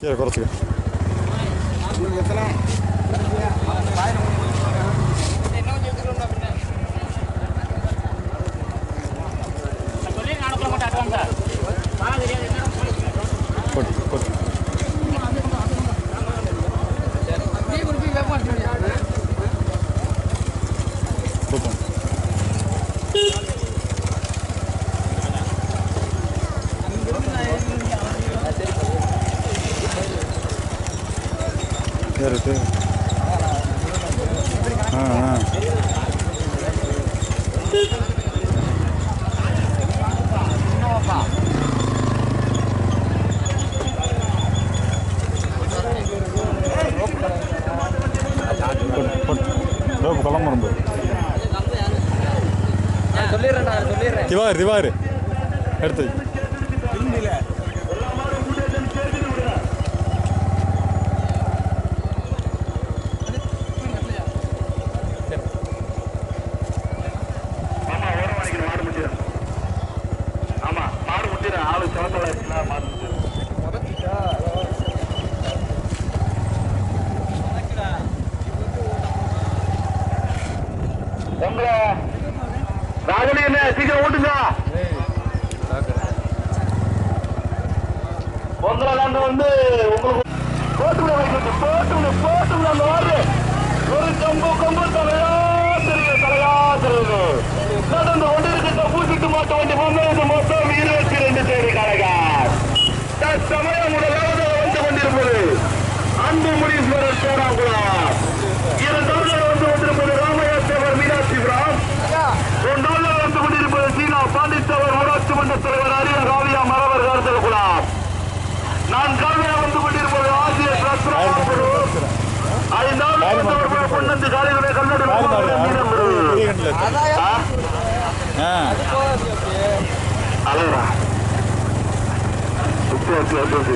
சரி குறைச்சிக்க போட்டு போட்டு போட்டோம் சரி சரி ஆ ஆ போட்டு போட்டு ரோப்பு கிளம்புறோம் bro. சொல்லிடுறேன் நான் சொல்லிடுறேன் திவார் திவார் எடுத்து வை. மாடு மாடு ஆளு உங்களை ராகுலி என்ன? சீக்கிரம் ஓட்டுங்க. உங்களை வந்து உங்களுக்கு போட்டுல வைக்கிறது போட்டுல போட்டுல அந்த வாரு ஒரு கம்பு கம்பு தலையா தெரியும் தலையா தெரியும் நடந்து கொண்டிருக்கின்ற பூசிட்டு மாட்ட வண்டி முன்னூறு மொத்தம் இருபத்தி ரெண்டு தேதி கணக்கார் தற்சமயம் முதலாவது வந்து கொண்டிருப்பது. அன்பு முனீஸ்வரர் சேராங்குளம் இரண்டாவது வந்து கொண்டிருப்பது ராமயாசேவர் மீனாட்சிபுரம் ஒன்றாவது வந்து கொண்டிருப்பது சீனா பாண்டித்தவர் ஊராட்சி மன்ற தலைவர் அரிய ராவியா மரவர் கருத்தல் குலாம். நான் காவியா வந்து கொண்டிருப்பது ஆசிய ஐந்தாவது பொன்னந்தி ஓகே, ஓகே.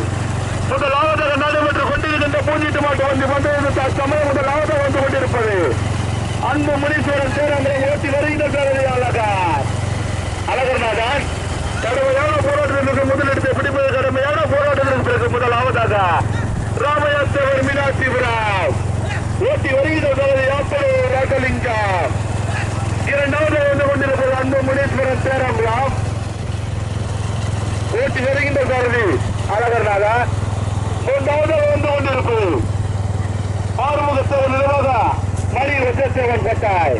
முதலாவதாக நடைபெற்று கொண்டிருக்கின்ற பூஜிட்டு மாட்டு வந்து கொண்டிருந்த தற்சமயம் முதலாவதாக வந்து கொண்டிருப்பது. அன்பு முனீஸ்வரன் சேரங்களை ஓட்டி வருகின்ற அழகர் அழகர்நாதன் கடுமையான போராட்டத்திற்கு முதலிடத்தை பிடிப்பது கடுமையான போராட்டத்திற்கு பிறகு முதலாவதாக ராமயாசேவர் மீனாட்சிபுரம் ஓட்டி வருகின்ற சாரதி ஆப்பலூர் ராகலிங்கம் இரண்டாவது வந்து கொண்டிருப்பது அன்பு முனீஸ்வரன் சேரம்லாம் ஓட்டி வருகின்ற சாரதி அழகர்நாதா மூன்றாவது வந்து கொண்டிருப்பது ஆறுமுகத்தவர் நிர்வாக மணி ரசத்தேவன் கட்டாய்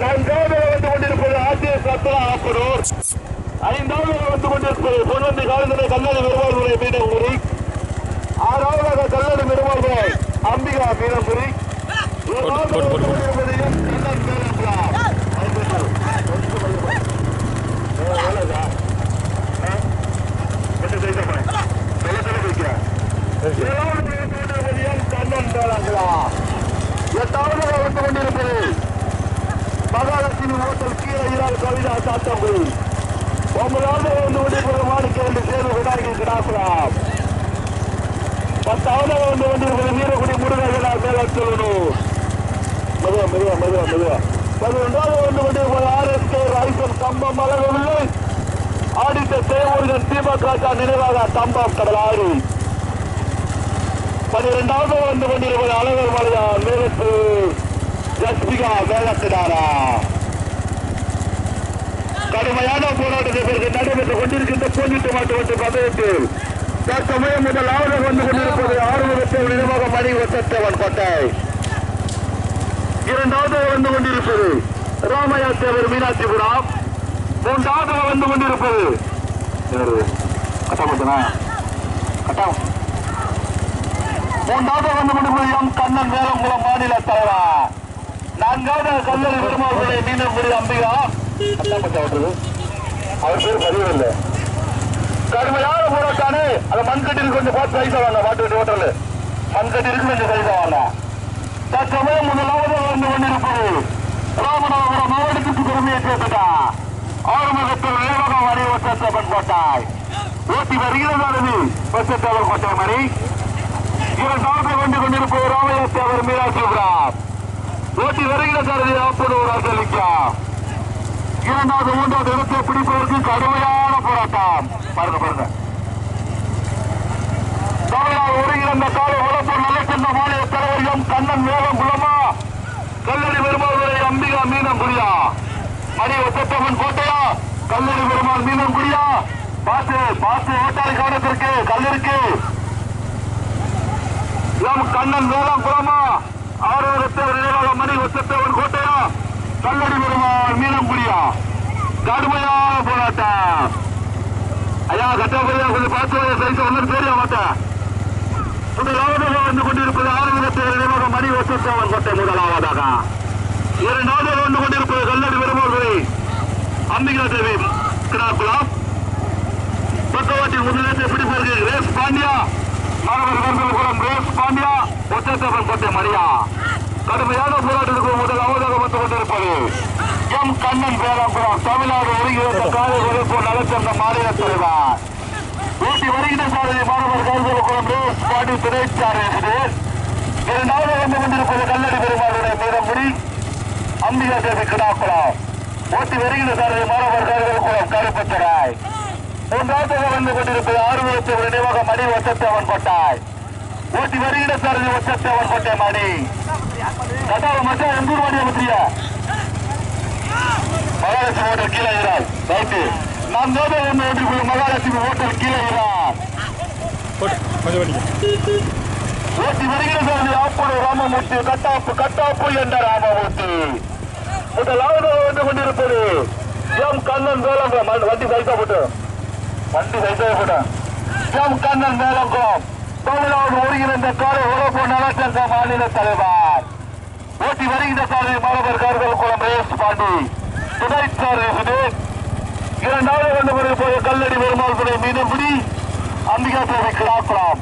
நான்காவது வந்து கொண்டிருப்பது ஆசிய சத்ரா ஆப்பனூர் ஐந்தாவது வந்து கொண்டிருப்பது பொன்னந்தி காலநிலை கல்லணை நிர்வாகத்துறை மீனங்குடி ஆறாவதாக கல்லணை நிர்வாகம் அம்பிகா மீனங்குடி. எட்டாவது வந்து கொண்டிருப்பது மகாலட்சுமி ஹோட்டல் கீழே ஈரால் கவிதா சாத்தங்குடி ஒன்பதாவது வந்து கொண்டிருப்பது மாணிக்கேண்டு சேர்ந்து விநாயகர் கிடாசுரம் பத்தாவது வந்து கொண்டிருப்பது வீரகுடி முருகர்களால் மேலாண் சொல்லணும். மெதுவா மெதுவா மெதுவா மெதுவா. பதினொன்றாவது வந்து கொண்டிருப்பது ஆர்எஸ்கே ரைசன் கம்பம் அழகவில்லை. ஆடித்த தேவூர்கள் திமுக நினைவாக கம்பம் கடலாறு பனிரெண்டாவது வந்து கொண்டிருப்பது அழகர் மலையா மேலத்து ஜஸ்மிகா வேலத்தினாரா? கடுமையான போராட்டத்தை பிறகு நடைபெற்றுக் கொண்டிருக்கின்ற போலீட்டு மாட்டு வண்டி பந்தயத்தில் தற்சமயம் முதலாவது வந்து கொண்டிருப்பது ஆறுமுகத்தேவன் நிர்வாக மணி ஒத்தத்தேவன் கோட்டை இரண்டாவது வந்து கொண்டிருப்பது ராமையா தேவர் மீனாட்சிபுரம் மூன்றாவது வந்து கொண்டிருப்பது யாரு? கட்டாமட்டனா மூன்றாவது வந்து கொண்டிருப்பது எம் கண்ணன் வேலங்குளம் மாநில தலைவர். நான்காவது கல்லூரி பெருமாள் மீனங்குடி அம்பிகா. கட்டாமட்டா விட்டுறது அவர் பேர் பதிவில்லை கடுமையான போராட்டானு அந்த மண்கட்டில் கொஞ்சம் பார்த்து சைஸா வாங்க மாட்டு வண்டி ஓட்டல் மண்கட்டிற்கு கொஞ்சம் சைஸா வாங்க தற்சமயம் முதலாவது வந்து கொண்டிருப்பது ராமநாதபுரம் மாவட்டத்துக்கு பெருமையை சேர்த்துட்டா. ஆறுமுகத்தில் நிர்வாகம் வரி ஒற்றத்தவன் கோட்டாய். ஓட்டி வருகிறது ஒற்றத்தவன் கோட்டை மணி சார்பை வந்து கொண்டிருப்பது ராமயத்தேவர் மீனாட்சி ஓட்டி வருகிற சாரதி. ஆப்பனூர் அசலிக்கா இரண்டாவது மூன்றாவது இடத்தை பிடிப்பதற்கு கடுமையான போராட்டம். பாருங்க பாருங்க. தமிழ்நாடு ஒருங்கிணைந்த காலை உழப்பூர் நல்லச்சந்த மாநில தலைவர் எம். கண்ணன் மேலம் குளமா. கல்லடி பெருமாள் அம்பிகா மீனம் குடியா மணி ஒத்தத்தம்மன் கோட்டையா. கல்லடி பெருமாள் மீனம் குடியா பார்த்து பார்த்து ஓட்டாளி கவனத்திற்கு கல்லிற்கு எம். கண்ணன் மேலம் குளமா. ஆரோக்கியத்தவர் நினைவாக மணி ஒத்தத்தவன் கோட்டையா? கல்லடி பெருமாள் மீனம் குடியா கடுமையான போராட்டம். ஐயா கட்டப்படியா கொஞ்சம் பார்த்து சைஸ் ஒன்றும் தெரிய மாட்டேன் முதலாவதாக வந்து கொண்டிருப்பது ஆரோக்கியத்தை நினைவாக மணி ஒத்தத்தவன் கோட்டை முதலாவதாக. இரண்டாவதாக வந்து கொண்டிருப்பது கல்லடி பெருமாள்களை அம்பிகா தேவி கிடாக்குளம் பக்கவாட்டில் முதலிடத்தை பிடிப்பதற்கு ரேஸ் பாண்டியா? மாணவர் கருதல்குளம் பாண்டியா ஒத்தத்தவன் கோட்டை மரியா கடுமையான போராட்டத்துக்கு முதலாவதாக வந்து கொண்டிருப்பது எம் கண்ணன் பேராங்குளம் தமிழ்நாடு ஒருங்கிணைந்த காலை உழைப்பு நலச்சந்த மாநில தலைவர். ஊட்டி வருகின்ற சாரதி மாணவர் கருதல்குளம் ரேஸ் பாண்டி துணைச்சார் இருக்குது இரண்டாவது வந்து கொண்டிருப்பது கல்லடி பெருமாளுடைய மீதமுடி அம்பிகா தேவி கிடாக்குளம். ஊட்டி வருகின்ற சாரதி மாணவர் கருதல்குளம் கருப்பச்சராய் மூன்றாவதாக வந்து கொண்டிருப்பது ஆறுமுகத்தை நினைவாக மணி ஒத்தத்தவன் கொட்டாய். ஊட்டி வருகிற சாரதி ஒத்தத்தவன் கொட்டை மணி. கட்டாள மட்டும் எங்கூர் வாடிய பத்திரியா? மகாலட்சுமி ஹோட்டல் கீழே இறால். ரைட்டு. நான் மோதல் ஒன்று ஒன்றுக்குள்ள மகாலட்சுமி ஹோட்டல் கீழே இறால். போட்டு ஓட்டி வருகிற சாரதி ஆப்போடு ராமமூர்த்தி கட்டாப்பு கட்டாப்பு என்ற ராமமூர்த்தி. முதலாவது வந்து கொண்டிருப்பது எம் கண்ணன் வேலங்குளம் வண்டி சைஸா போட்டு. வண்டி சைஸா போட்டு எம் கண்ணன் வேலங்குளம் தமிழ்நாடு ஒருங்கிணைந்த காலை உறவு நலச்சங்க மாநில தலைவர். ஓட்டி வருகின்ற சாரதி மாணவர் கார்கள் குளம் ரேஸ் பாண்டி. துணை சார் இரண்டாவது கொண்டு கொண்டிருப்பது கல்லடி பெருமாள் துணை மீனம்படி. அம்பிகா தேவி கிடாக்குளம்.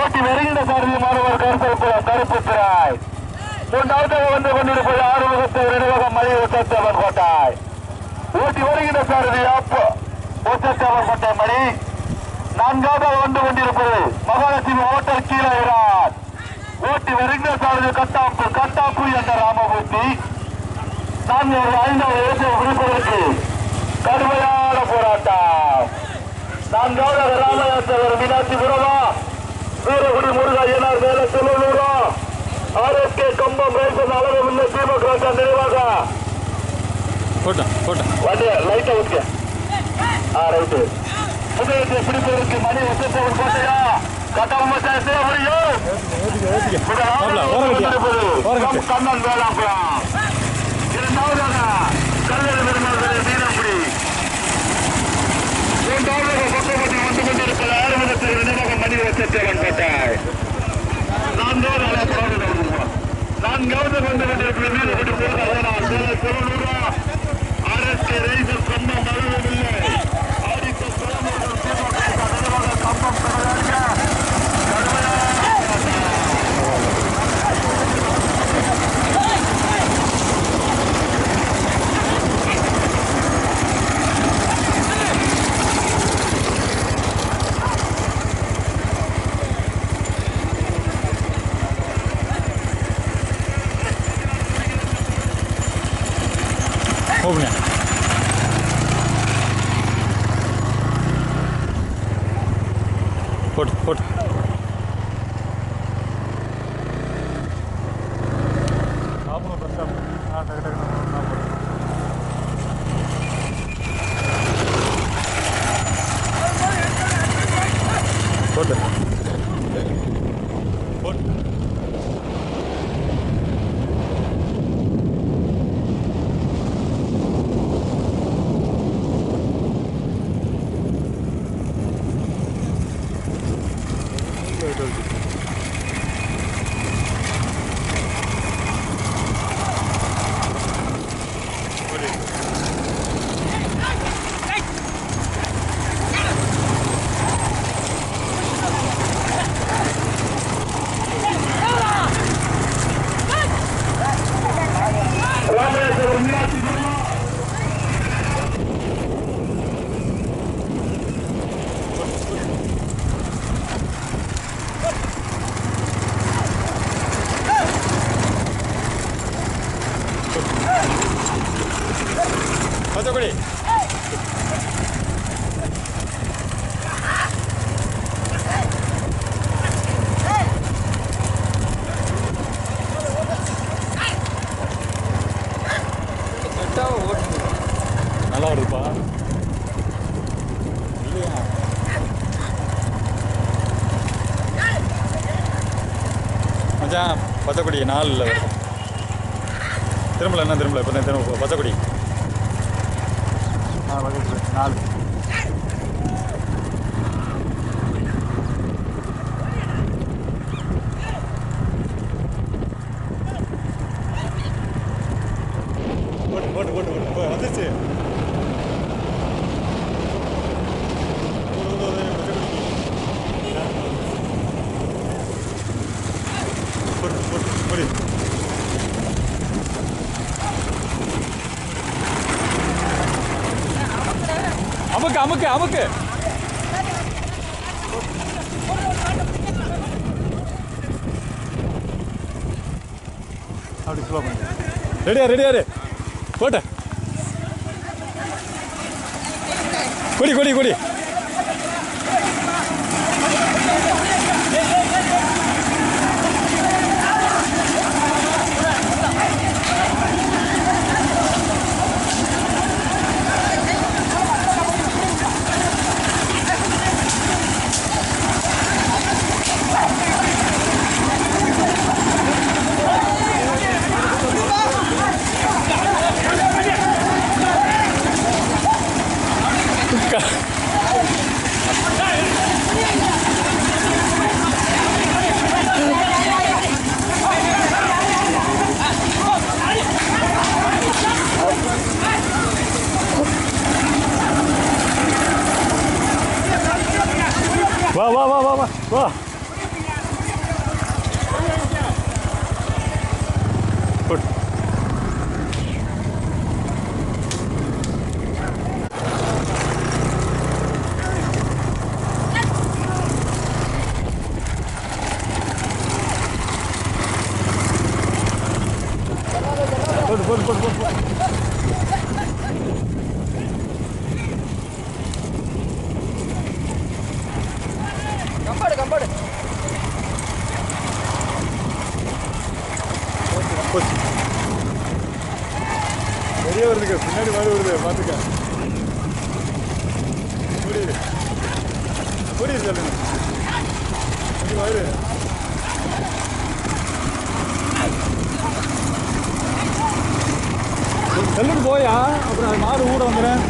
ஓட்டி வருகின்ற சாரதி மாணவர் கருத்தல் குளம் கருப்பு திராய் மூன்றாவது வந்து கொண்டிருப்பது ஆறுமுகத்தை நினைவகம் மணி கோட்டாய். ஓட்டி வருகின்ற சாரதி அப்போ மணி நான்காவது வந்து கொண்டிருப்பது மகாலட்சுமி ஹோட்டல் கீழே இரார் ஓட்டி வருகின்ற சாரதி கட்டாப்பு கட்டாப்பு என்ற ராமமூர்த்தி. நான் ஒரு ஐந்தாவது இடத்தை குறிப்பதற்கு கடுமையான போராட்டம். நான்காவது ராமயாசவர் மீனாட்சி புரவா வீரகுடி முருகா ஐயனார் மேல திருவள்ளூரா ஆர்எஸ்கே கம்பம் ரைசன் அளவு முன்ன திமுக நினைவாக. போட்டேன் போட்டேன் வண்டிய லைட்டை ஆ ரைட்டு புகையத்தை பிடிப்பதற்கு மணி ஒத்தத்தவன் கோட்டையா? கட்டணம் மச்சான் செய்ய முடியும் கட்டு கண்ணன் வேளாங்குளம் இரண்டாவதாக கல்லூரி பெருமாள் மீனங்குடி மூன்றாவதாக பக்கமட்டி வந்து கொண்டிருப்பது ஆறுமுகத்தில் நினைவகம் மணி வச்சத்தேவன் கோட்டாய். நான்காவது நான்காவது வந்து கொண்டிருப்பது மீனங்குடி போகிறார் திருநூறா ஆர்எஸ்கே ரைசர் கம்பம் அளவில்லை ஆதித்த குளமூர் நினைவக கம்பம் கடுமையாக ஓப்பனியா போட்டு போட்டு நல்லா இருப்பா. இல்லையா மச்சான் பச்சைக்குடி நாலு இல்லை வருது திரும்பல என்ன திரும்பல? இப்போ தான் திரும்ப பச்சைக்குடி. நாலு. போட்டு அமுக்கு அமுக்கு அமுக்கு. அப்படி ஸ்லோ பண்ணு. ரெடியா ரெடியா ரெடி போட்ட. கொடி கொடி கொடி. போட்டு போட்டு போட்டு போட்டு போட்டு போட்டு கம்பாடு கம்பாடு போச்சு வெளியே வருதுங்க பின்னாடி மாதிரி வருது பார்த்துக்க புரியுது புரியுது சொல்லுங்க வருது செல்லுக்கு போயா? அப்புறம் அது மாடு கூட வந்துடுறேன்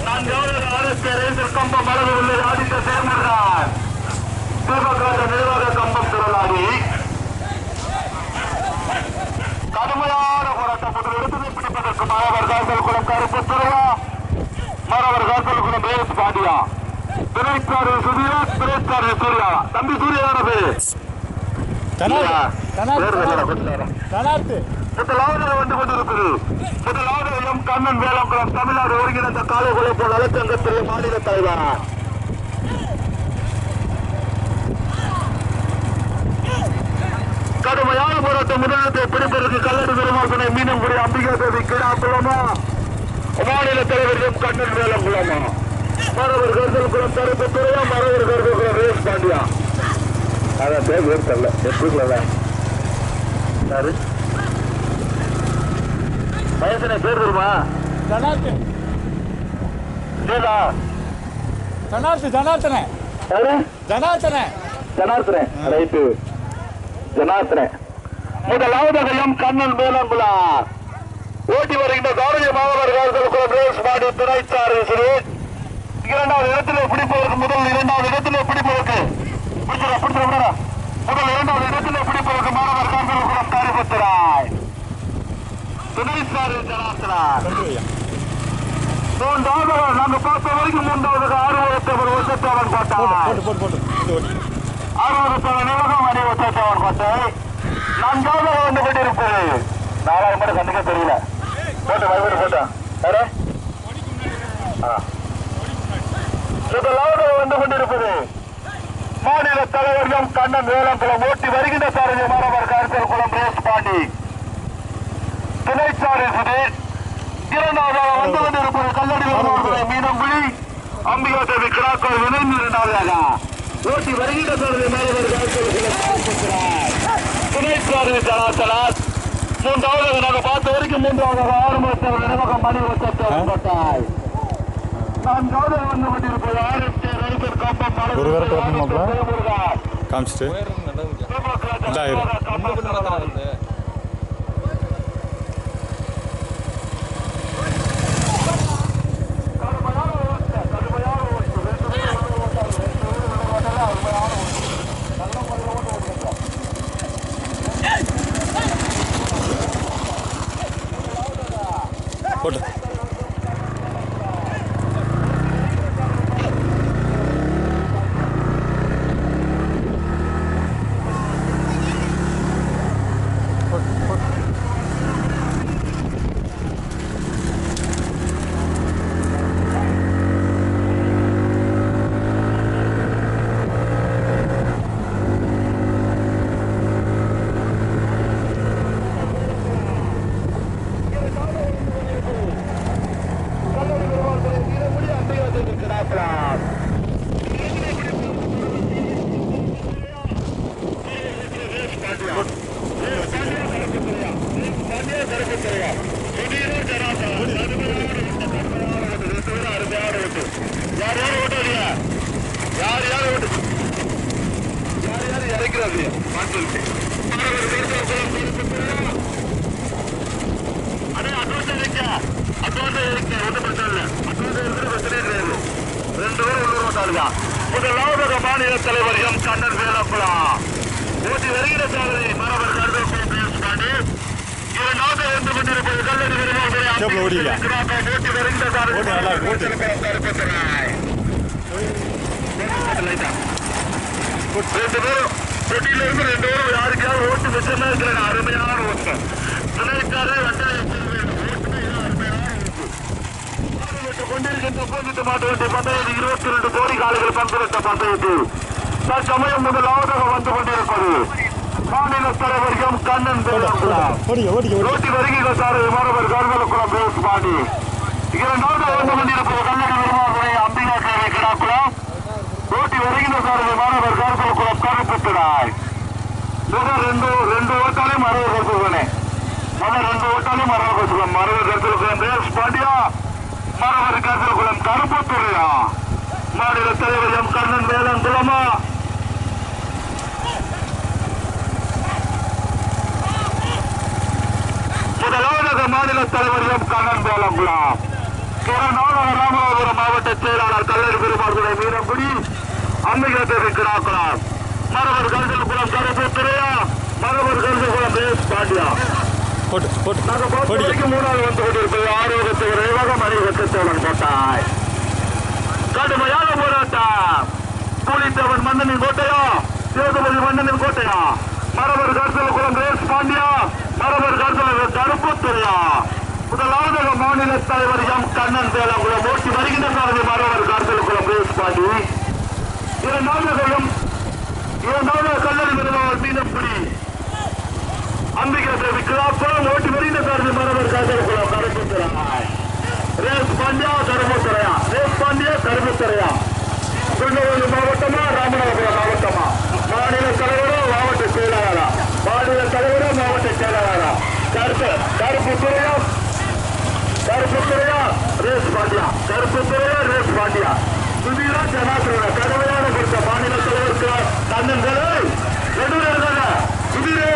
நான்காவது அரசு ரேசர் கம்பம் அளவு உள்ள ஆதித்த சேர்மன்றார் தீபகாத நிர்வாக கம்பம் திரளாகி கடுமையான போராட்டத்தில் எடுத்து பிடிப்பதற்கு மாணவர் காசல் குளம் கருப்பு துறையா மாணவர் பாண்டியா திரைக்காரு சுதியா திரைக்காரு சூர்யா தம்பி சூர்யா தான பேரு தமிழ்நாடு ஒருங்கிணைந்த காலை குழப்பம் நலச்சங்கத்தில் மாநில தலைவர் கடுமையான போராட்டம் முதலத்தை பிடிப்பதற்கு கல்லடி பெருமாசனை கூடிய அம்பிகா தேவி கிடா குளமா? மாநில தலைவர் எம் கண்ணன் வேலங்குளமா மரவர் கருதல் குளம் தரப்பு துறையா மரவர் கருதல் குளம் ரேஸ் பாண்டியா அதான் பேர் பேர் தெரியல எப்படி யாரு? வயசுன பேர் தெரியுமா தனாத்து. சீதா தனாத்து ஜனார்த்தனே யாரு? ஜனார்த்தனே ரைட்டு. ஜனார்த்தனே முதலாவதாக எம் கண்ணன் மேலங்குலா ஓட்டி வருகின்ற காவிரி மாவட்ட மாடி துணைச்சாரு இரண்டாவது இடத்திலே பிடிப்பதற்கு முதல் இரண்டாவது இடத்திலே பிடிப்பதற்கு. முதல் இரண்டாவது இடத்திலே பிடிப்பதற்கு மாணவர் காந்தரகுலம் காரிபுத்திராய் துணைச்சாரு ஜனாசனார் மூன்றாவது நாங்க பார்த்த வரைக்கும் மூன்றாவது ஆறுவத்தவர் வருஷத்தவன் போட்டு போட்டார் போட்டு போட்டு போட்டு இது ஓட்டி ஆறுவத்தவன் நிலகம் அணிவத்தவன் போட்டார் நான்காவது வந்து கொண்டிருப்பது. நாலாயிரம் மட்டும் கண்டுக்க தெரியல. போட்டு மறுபடியும் போட்டா. வேற ஆ. முதலாவது வந்து கொண்டிருப்பது மாநில தலைவர் எம். கண்ணன் வேலங்குளம் ஓட்டி வருகின்ற சாரதி மாணவர் கருத்தர் குளம் ரேஸ் பாண்டி. துணைச்சாரி சுதீர் இரண்டாவதாக வந்து கொண்டிருப்பது கல்லடி மீனங்குழி அம்பிகா தேவி கிராக்கோல் இணைந்து இரண்டாவதாக. ஓட்டி வருகின்ற சாரதி மாணவர் கருத்தர் குளம் துணைச்சாரி ஜனாசனார் மூன்றாவது நாங்கள் பார்த்த வரைக்கும் மூன்றாவதாக ஆறு மாதம் நினைவகம் மணி வச்சாய் நான்காவது வந்து கொண்டிருப்பது ஆர்எஸ்கே ரைசர் கம்பம். காமிச்சிட்டு. மாநில தலைவர் எம் கண்ணன் வேலப்பலா ஓட்டி வருகிற சாதனை மாணவர் இரண்டாவது வந்து ஓடிக்கா. ஓட்டு நல்லா ஓட்டு. ரெண்டு பேரும் பெட்டியில இருந்து ரெண்டு பேரும் யாருக்காவது ஓட்டு வச்சமா இருக்கிற அருமையான ஓட்டு துணைக்காரே கொண்டிருக்கின்ற போதிட்டு மாட்டு பந்தயத்தில் இருபத்தி ரெண்டு கோடி காலைகள் பங்கெடுத்த பந்தயத்தில் தற்சமயம் முதலாவதாக வந்து கொண்டிருப்பது மாநில தலைவர் எம் கண்ணன் ஓட்டி வருகிற சார் மாணவர் கருவலக்குளம் பேஸ் பாண்டி. இரண்டாவது வந்து கொண்டிருப்பது கல்லடி வருமானத்துறை அம்பிகா சேவை கிடாக்குளம். சார் மாணவர் கருவலக்குளம் கருப்பத்தினாய் முதல் ரெண்டு ரெண்டு ஓட்டாலே மரவர் கருத்துக்கணே முதல் ரெண்டு ஓட்டாலே மரவர் கருத்துக்கலாம் மரவர் கருத்துக்குளம் பேஸ் பாண்டியா. மரவர் கருத்துக்குளம் கருப்பத்துறையா மாநில தலைவர் எம் கண்ணன் வேலன் குளமா? முதலாவதாக மாநில தலைவர் எம் கண்ணன் வேலங்குளம் இரண்டாவதாக ராமநாதபுரம் மாவட்ட செயலாளர் கல்லறி பெருமாள்துறை வீரங்குடி அம்பிகா தேவி கிராக்குளம் மரவர் கருதல் குளம் கருப்புத்துறையா மரவர் கருதல் குளம் தேஸ் பாண்டியா. மூணாவது வந்து கொண்டிருப்பது ஆரோக்கியத்தை விரைவாக மணிவட்ட சோழன் கோட்டாய் கடுமையான போராட்டம். கூலித்தவன் மன்னனின் கோட்டையா? சேதுபதி மன்னனின் கோட்டையா? மரவர் கருத்தல் குளம் ரேஸ் பாண்டியா? மரவர் கருத்தல் முதலாவதாக மாநில தலைவர் எம். கண்ணன் வேளாங்குளம் ஓட்டி வருகின்ற சாரதி மரவர் கருத்தல் குளம் பாண்டி. இரண்டாவது எம். இரண்டாவது கல்லறி நிறுவனர் மீனப்புடி அம்பிகா தேவி கிளாப்புறம் ஓட்டி வருகின்ற சாரதி மாணவர் கருத்தல் குளம் ரேஸ் பாண்டியா தருமத்துறையா ரேஸ் பாண்டியா தருமத்துறையா திருநெல்வேலி மாவட்டமா ராமநாதபுரம் மாவட்டமா? மாநில தலைவரோ மாவட்ட செயலாளரா? மாநில தலைவரோ மாவட்ட செயலாளரா? கருப்பு கருப்பு துறையா கருப்பு துறையா ரேஸ் பாண்டியா. கருப்பு துறையா ரேஸ் பாண்டியா. சுதீரா ஜனாத்திரா கடுமையான கொடுத்த மாநில தலைவர் கண்ணன் தலை நடுவில் இருக்காங்க சுதீரே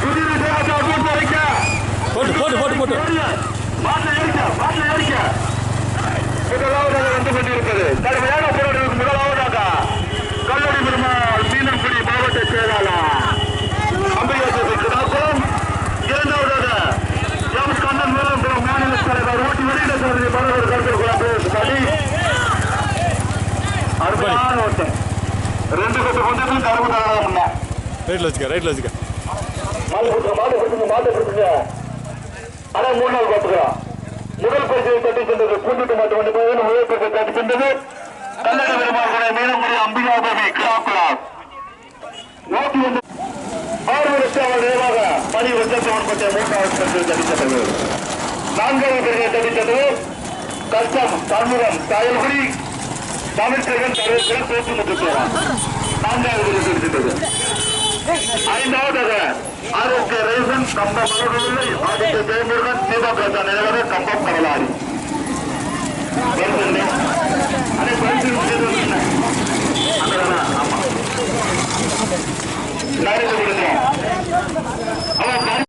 சுதீர் தேவாசா கூட்டு வைக்க போட்டு போட்டு போட்டு போட்டு மாட்டில் ஏறிக்க மாட்டில் ஏறிக்க முதலாவதாக வந்து கொண்டிருப்பது கடுமையான போராட்டத்துக்கு முதலாவதாக கல்லூரி பெருமாள் மீனங்குடி மாவட்ட செயலாளர் அம்பிகாசத்தை கிடாப்பும் இரண்டாவதாக எம் கண்ணன் மேலம்புரம் மாநில தலைவர் ஓட்டி வெளியிட சாரதி மரவர் கருத்து குழப்பம் படி அருமையான ஓட்டம் கொண்டு கருப்பு முன்ன ரைட்டில் வச்சுக்க ரைட்டில் வச்சுக்க மாடு கொடுத்துங்க மாடு கொடுத்துங்க மாடு கொடுத்துங்க ஆனா மூணு நாள் முதல் பரிசை தட்டி சென்றது பூண்டிட்டு மாட்டு வண்டி போய் முதல் பரிசை தட்டி சென்றது பெருமாள் மீனமுறை நூத்தி ஒன்று. ஆறு வருஷம் அவள் நிறைவாக மணி வருஷத்தவன் பற்றிய மூன்றாவது பரிசை தட்டி சென்றது. நான்காவது பரிசை தட்டி சென்றது கஷ்டம் சண்முகம் சாயல்குடி தமிழ்ச்செல்வன் நான்காவது பரிசு இருக்கின்றது ஐந்தாவது ஆரோக்கிய ரைசன் கம்பம் அலுவலை ஆதித்ய ஜெயமுருகன் தீபகர்த்தா நிலவர கம்பம் கடலாடி. அதை பரிசு ஆமா நடைபெறுகிறோம் அவன்